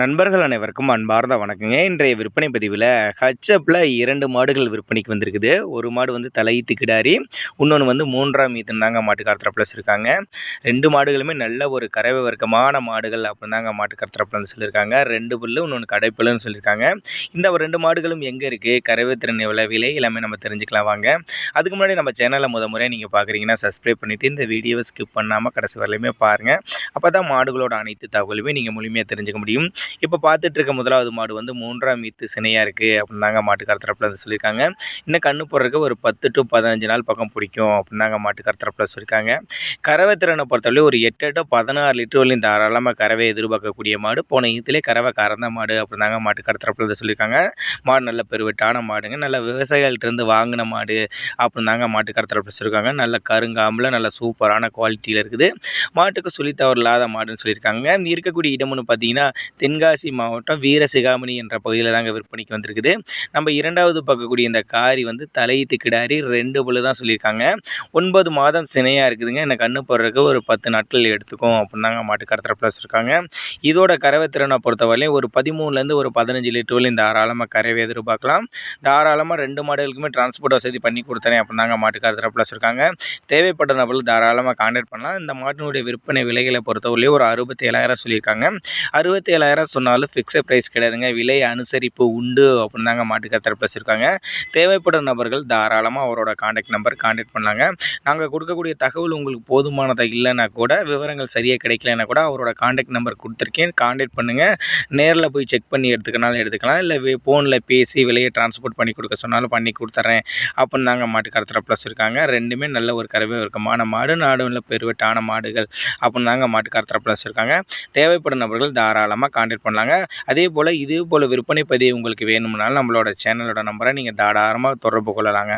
நண்பர்கள் அனைவருக்கும் அன்பார்ந்த வணக்கங்க. இன்றைய விற்பனை பதிவில் ஹச்சப்பில் இரண்டு மாடுகள் விற்பனைக்கு வந்திருக்குது. ஒரு மாடு வந்து தலையீத்து கிடாரி இன்னொன்று வந்து மூன்றாம் ஈத்துன்னு தாங்க மாட்டுக்கார ப்ளஸ் இருக்காங்க ரெண்டு மாடுகளுமே நல்ல ஒரு கறவை வர்க்கமான மாடுகள் அப்படின்னு தாங்க மாட்டுக்கார வந்து சொல்லியிருக்காங்க ரெண்டு புல்லு இன்னொன்று கடைப்புல்லுன்னு சொல்லியிருக்காங்க இந்த ஒரு ரெண்டு மாடுகளும் எங்கே இருக்குது கறவை திறன் எவ்வளோ விலை எல்லாமே நம்ம தெரிஞ்சுக்கலாம் வாங்க. அதுக்கு முன்னாடி நம்ம சேனலை முத முறை நீங்கள் பார்க்குறீங்கன்னா சப்ஸ்கிரைப் பண்ணிவிட்டு இந்த வீடியோவை ஸ்கிப் பண்ணாமல் கடைசி வரலையுமே பாருங்கள் அப்போ தான் மாடுகளோட அனைத்து தகவலுமே நீங்கள் முழுமையாக தெரிஞ்சுக்க முடியும். இப்போ பார்த்துட்டு இருக்க முதலாவது மாடு வந்து மூன்றாம் மீத்து சினையாக இருக்குது அப்படின்னு தாங்க மாட்டுக்கார தரப்பில் வந்து சொல்லியிருக்காங்க. இன்னும் கண்ணு போடுறதுக்கு ஒரு பத்து டு பதினஞ்சு நாள் பக்கம் பிடிக்கும் அப்படின்னு தாங்க மாட்டுக்கார தரப்பில் சொல்லியிருக்காங்க. கறவை திறனை பொறுத்தவரை ஒரு எட்டு டு பதினாறு லிட்டர் வரையும் தாராளமாக கறவை எதிர்பார்க்கக்கூடிய மாடு. போன ஈத்துலேயே கறவை கறந்த மாடு அப்படின்னு தாங்க மாட்டுக்கார தரப்பில் வந்து சொல்லியிருக்காங்க. மாடு நல்ல பெருவெட்டான மாடுங்க. நல்ல விவசாயிகள்கிட்ட வாங்கின மாடு அப்படின்னு தாங்க மாட்டுக்கார தரப்பில் சொல்லியிருக்காங்க. நல்ல கருங்காம்பில் நல்ல சூப்பரான குவாலிட்டியில் இருக்குது. மாட்டுக்கு சொல்லி தவறில்லாத மாடுன்னு சொல்லியிருக்காங்க. இருக்கக்கூடிய இடம்னு பார்த்தீங்கன்னா தென்காசி மாவட்டம் வீரசிகாமணி என்ற பகுதியில் தாங்க விற்பனைக்கு வந்திருக்குது. நம்ம இரண்டாவது பார்க்கக்கூடிய இந்த காரி வந்து தலையீத்து கிடாரி ரெண்டு புல்லு தான் சொல்லியிருக்காங்க. ஒன்பது மாதம் சினையாக இருக்குதுங்க. எனக்கு கண்ணு போடுறதுக்கு ஒரு பத்து நாட்கள் எடுத்துக்கும் அப்படின்னு தாங்க மாட்டுக்கார தரப்பில் வச்சுருக்காங்க. இதோட கறவை திறனை பொறுத்தவரையிலையும் ஒரு பதிமூணுலேருந்து ஒரு பதினஞ்சு லிட்டர் வரையும் தாராளமாக கறவை எதிர்பார்க்கலாம். தாராளமாக ரெண்டு மாடுகளுக்குமே டிரான்ஸ்போர்ட் வசதி பண்ணி கொடுத்தேன் அப்படின்னு தாங்க மாட்டுக்கார தரப்பில் வச்சுருக்காங்க. தேவைப்பட்ட நபர்கள் தாராளமாக கான்டாக்ட் பண்ணலாம். இந்த மாட்டினுடைய விற்பனை விலைகளை பொறுத்தவரையிலையும் ஒரு அறுபத்தி ஏழாயிரம் சொல்லியிருக்காங்க. அறுபத்தி ஏழாயிரம் சொன்னாலும் ஃபிக்ஸட் ப்ரைஸ் கிடையாதுங்க. விலை அனுசரிப்பு உண்டு அப்படின்னு தாங்க மாட்டுக்கார தரப்பில் வச்சுருக்காங்க தேவைப்படும் நபர்கள் தாராளமாக அவரோட காண்டாக்ட் நம்பர் காண்டாக்ட் பண்ணாங்க நாங்கள் கொடுக்கக்கூடிய தகவல் உங்களுக்கு போதுமானதாக இல்லைன்னா கூட விவரங்கள் சரியாக கிடைக்கலன்னா கூட அவரோட காண்டாக்ட் நம்பர் கொடுத்துருக்கேன். காண்டாக்ட் பண்ணுங்கள் நேரில் போய் செக் பண்ணி எடுத்துக்கனாலும் எடுத்துக்கலாம். இல்லை ஃபோனில் பேசி விலையை டிரான்ஸ்போர்ட் பண்ணி கொடுக்க சொன்னாலும் பண்ணி கொடுத்துட்றேன் அப்படின்னு தாங்க மாட்டுக்கார தரப்பில் வச்சுருக்காங்க ரெண்டுமே நல்ல ஒரு கறவை இருக்கமான மாடு நாடு இல்லை பெருவெட்டான மாடுகள் அப்படின்னு தாங்க மாட்டுக்கார தரப்பில் வச்சுருக்காங்க தேவைப்படும் நபர்கள் தாராளமாக காண்டாக்ட் பண்ணலாங்க. அதே போல் இதே போல் விற்பனை பதிவு உங்களுக்கு வேணும்னாலும் நம்மளோட சேனலோட நம்பரை நீங்கள் தாராளமாக தொடர்பு கொள்ளலாங்க.